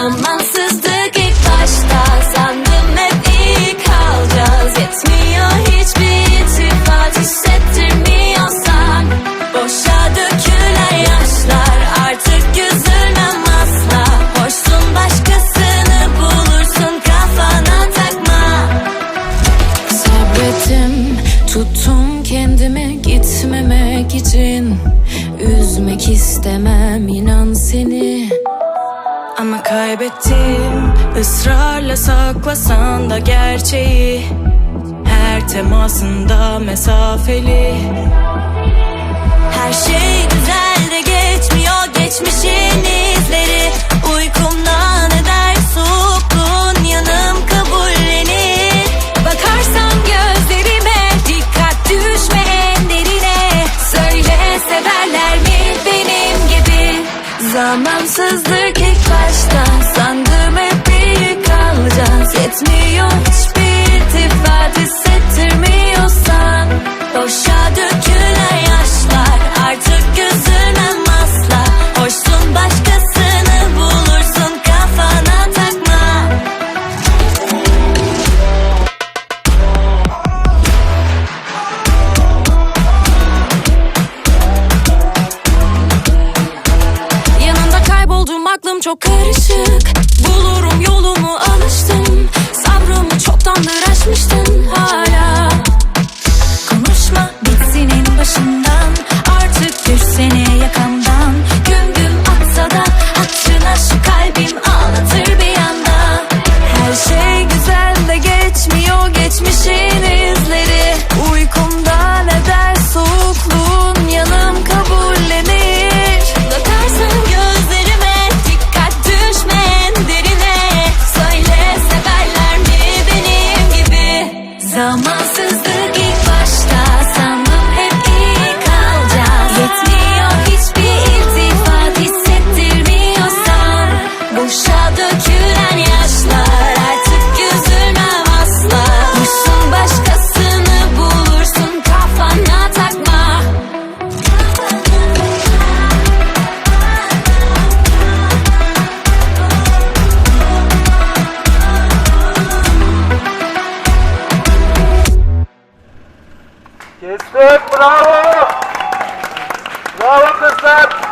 Zamansızlık ilk başta. Sandım hep iyi kalacağız. Yetmiyor hiçbir itifat hissettirmiyorsan Boşa dökülen yaşlar. Artık üzülmem asla. Hoşsun başkasını bulursun kafana takma. Sabrettim tuttum kendime gitmemek için. Üzmek istemem inan seni. Ama kaybettim. Israrla saklasan da gerçeği. Her temasında mesafeli. Yandık ilk başta Sandım hep iyi kalacağız. Yetmiyor hiç çok karışık. Bu Istek bravo. Bravo kızlar.